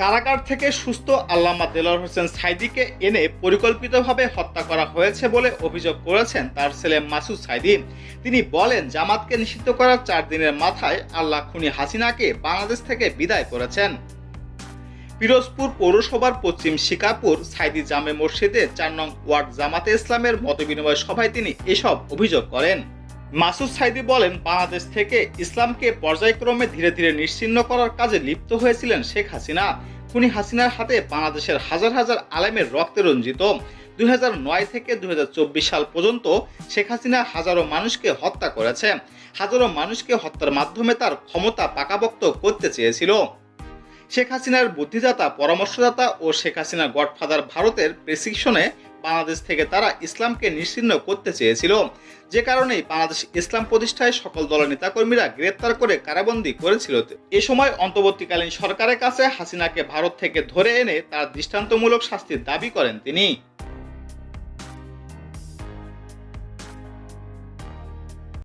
কারাগার থেকে সুস্থ আল্লামা দেলোয়ার হোসেন সাইদিকে এনে পরিকল্পিতভাবে হত্যা করা হয়েছে বলে অভিযোগ করেছেন তার ছেলে মাসুদ সাইদি। তিনি বলেন, জামাতকে নিষিদ্ধ করার চার দিনের মাথায় আল্লাহ খুনি হাসিনাকে বাংলাদেশ থেকে বিদায় করেছেন। পিরোজপুর পৌরসভার পশ্চিম শিকারপুর সাইদি জামে মসজিদে চার নং ওয়ার্ড জামাতে ইসলামের মতবিনিময় সভায় তিনি এসব অভিযোগ করেন। মাসুদ সাইদি বলেন, বাংলাদেশ থেকে ইসলামকে পর্যায়ক্রমে ধীরে ধীরে নিশ্চিন্ন করার কাজে লিপ্ত হয়েছিলেন শেখ হাসিনা। খুনি হাসিনার হাতে বাংলাদেশের হাজার হাজার আলেমের রক্তে রঞ্জিত। দুই হাজার নয় থেকে দুই সাল পর্যন্ত শেখ হাসিনা হাজারো মানুষকে হত্যা করেছে। হাজারো মানুষকে হত্যার মাধ্যমে তার ক্ষমতা পাকাপোক্ত করতে চেয়েছিল। শেখ হাসিনার বুদ্ধিদাতা, পরামর্শদাতা ও শেখ হাসিনা গডফাদার ভারতের প্রেসক্রিপশনে বাংলাদেশ থেকে তারা ইসলামকে নিশ্চিহ্ন করতে চেয়েছিল। যে কারণেই বাংলাদেশ ইসলাম প্রতিষ্ঠায় সকল দলের নেতাকর্মীরা গ্রেপ্তার করে কারাবন্দি করেছিল। এ সময় অন্তর্বর্তীকালীন সরকারের কাছে হাসিনাকে ভারত থেকে ধরে এনে তার দৃষ্টান্তমূলক শাস্তির দাবি করেন তিনি।